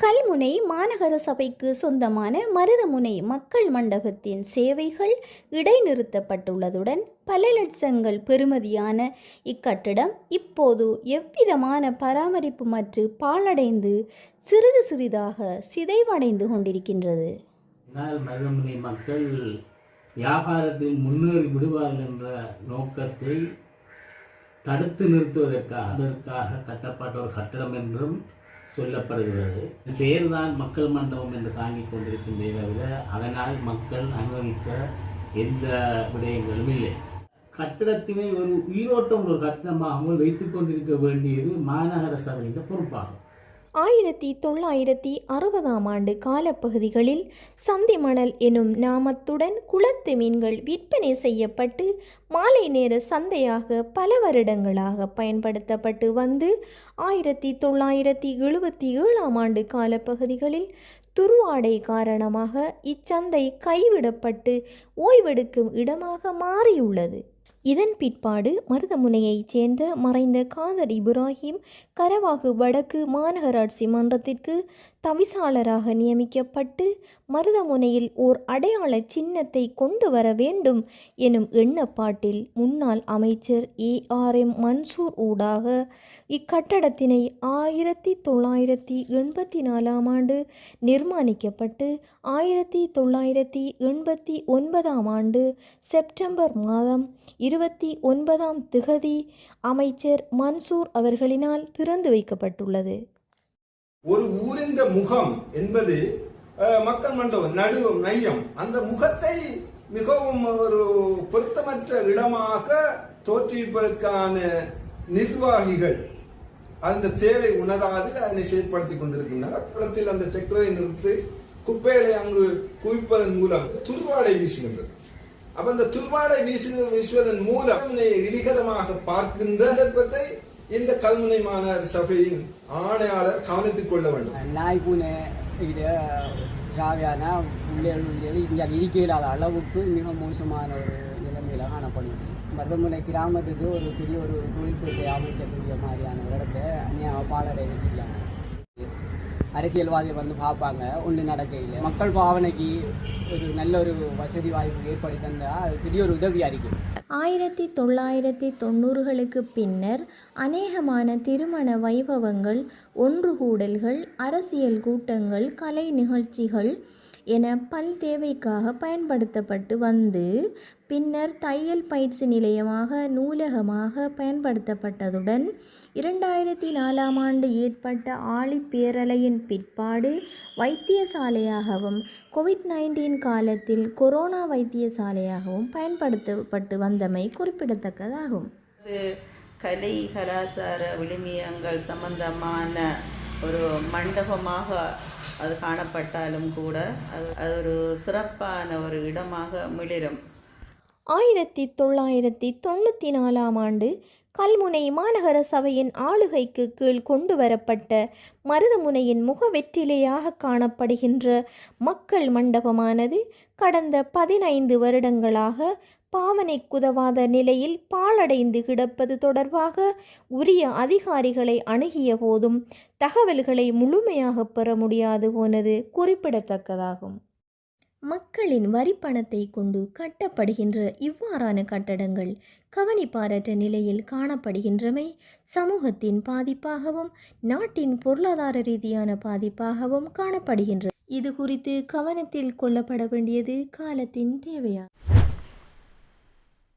கல்முனை மாநகர சபைக்கு சொந்தமான மருதமுனை மக்கள் மண்டபத்தின் சேவைகள் இடைநிறுத்தப்பட்டுள்ளதுடன் பல லட்சங்கள் பெறுமதியான இக்கட்டிடம் இப்போது எவ்விதமான பராமரிப்பு மற்றும் பாழடைந்து சிறிது சிறிதாக சிதைவடைந்து கொண்டிருக்கின்றது. மருதமுனை மக்கள் வியாபாரத்தில் முன்னேறி விடுவார்கள் என்ற நோக்கத்தை தடுத்து நிறுத்துவதற்காக அதற்காக கட்டப்பட்ட ஒரு கட்டடம் என்றும் சொல்லப்படுகிறது. பேர்தான் மக்கள் மண்டபம் என்று தாங்கிக் கொண்டிருக்கின்றே தவிர அதனால் மக்கள் அனுபவிக்க எந்த விடயங்களும் இல்லை. கட்டிடத்தினை ஒரு உயிரோட்டம் ஒரு கட்டிடமாகவும் வைத்துக் கொண்டிருக்க வேண்டியது மாநகர சபையின் பொறுப்பாகும். ஆயிரத்தி தொள்ளாயிரத்தி அறுபதாம் ஆண்டு காலப்பகுதிகளில் சந்திமணல் எனும் நாமத்துடன் குளத்து மீன்கள் விற்பனை செய்யப்பட்டு மாலை நேர சந்தையாக பல வருடங்களாக பயன்படுத்தப்பட்டு வந்து ஆயிரத்தி தொள்ளாயிரத்தி எழுபத்தி ஏழாம் ஆண்டு காலப்பகுதிகளில் துருவாடை காரணமாக இச்சந்தை கைவிடப்பட்டு ஓய்வெடுக்கும் இடமாக மாறியுள்ளது. இதன் பிற்பாடு மருதமுனையைச் சேர்ந்த மறைந்த காதர் இப்ராஹிம் கரவாகு வடக்கு மாநகராட்சி மன்றத்திற்கு தவிசாளராக நியமிக்கப்பட்டு மருதமுனையில் ஓர் அடையாள சின்னத்தை கொண்டு வர வேண்டும் எனும் எண்ணப்பாட்டில் முன்னாள் அமைச்சர் ஏ ஆர் எம் மன்சூர் ஊடாக இக்கட்டடத்தினை ஆயிரத்தி தொள்ளாயிரத்தி எண்பத்தி நாலாம் ஆண்டு நிர்மாணிக்கப்பட்டு ஆயிரத்தி தொள்ளாயிரத்தி எண்பத்தி ஒன்பதாம் ஆண்டு செப்டம்பர் மாதம் இருபத்தி ஒன்பதாம் திகதி அமைச்சர் மன்சூர் அவர்களினால் திறந்து வைக்கப்பட்டுள்ளது. ஒரு ஊரின் முகம் என்பது மக்கள் மண்டபம் நடுவம் நையம் அந்த முகத்தை மிகவும் ஒரு பொருத்தமற்ற இடமாக தோற்றுவிப்பதற்கான நிர்வாகிகள் அந்த தேவை உணராது அதனை செயல்படுத்திக் கொண்டிருக்கின்றனர். குளத்தில் அந்த டெக்டரை நிறுத்தி குப்பைகளை அங்கு குவிப்பதன் மூலம் துருவாடை வீசுகின்றது அப்ப இந்த துர்வாடை வீசு வீசுவதன் மூலம் விதிகரமாக பார்க்கின்ற சந்தர்ப்பத்தை இந்த கல்முனை மாநகர சபையின் ஆணையாளர் கவனித்துக் கொள்ள வேண்டும். நாய் பூனை சாவியான பிள்ளைகள் இங்கே இருக்க இல்லாத அளவுக்கு மிக மோசமான ஒரு நிலைமையில காணப்படுது மருதமுனை கிராமத்துக்கு ஒரு பெரிய ஒரு தொழில்பேட்டை அமைக்கக்கூடிய மாதிரியான இடத்தை அந்நிய பாலடை வச்சிருக்காங்க அரசியல்வாதிகள் வந்து பார்ப்பாங்க ஒன்று நடக்கையில் மக்கள் பாவனைக்கு ஒரு நல்ல ஒரு வசதி வாய்ப்பு ஏற்படுத்தி தந்தால் அது பெரிய ஒரு உதவியாக இருக்கும் ஆயிரத்தி தொள்ளாயிரத்தி தொண்ணூறுகளுக்கு பின்னர் அநேகமான திருமண வைபவங்கள் ஒன்றுகூடல்கள் அரசியல் கூட்டங்கள் கலை நிகழ்ச்சிகள் என பல் தேவைக்காக பயன்படுத்தப்பட்டு வந்து பின்னர் தையல் பயிற்சி நிலையமாக நூலகமாக பயன்படுத்தப்பட்டதுடன் இரண்டாயிரத்தி நாலாம் ஆண்டு ஏற்பட்ட ஆழிப்பேரலையின் பிற்பாடு வைத்தியசாலையாகவும் கோவிட் நைன்டீன் காலத்தில் கொரோனா வைத்தியசாலையாகவும் பயன்படுத்தப்பட்டு வந்தமை குறிப்பிடத்தக்கதாகும். கலை கலாச்சார விழுமியங்கள் சம்பந்தமான ஒரு மண்டபமாக அது காணப்பட்டாலும் கூட அது அது ஒரு சிறப்பான ஒரு இடமாக மிளிரும். ஆயிரத்தி தொள்ளாயிரத்தி தொண்ணூற்றி நாலாம் ஆண்டு கல்முனை மாநகர சபையின் ஆளுகைக்கு கீழ் கொண்டு வரப்பட்ட மருதமுனையின் முகவெற்றிலையாக காணப்படுகின்ற மக்கள் மண்டபமானது கடந்த பதினைந்து வருடங்களாக பாவனை குதவாத நிலையில் பாழடைந்து கிடப்பது தொடர்பாக உரிய அதிகாரிகளை அணுகிய போதும் தகவல்களை முழுமையாக பெற முடியாது போனது குறிப்பிடத்தக்கதாகும். மக்களின் வரிப்பணத்தை கொண்டு கட்டப்படுகின்ற இவ்வாறான கட்டடங்கள் கவனிப்பாரற்ற நிலையில் காணப்படுகின்றமை சமூகத்தின் பாதிப்பாகவும் நாட்டின் பொருளாதார ரீதியான பாதிப்பாகவும் காணப்படுகின்றது இது குறித்து கவனத்தில் கொள்ளப்பட வேண்டியது காலத்தின் தேவையாகும்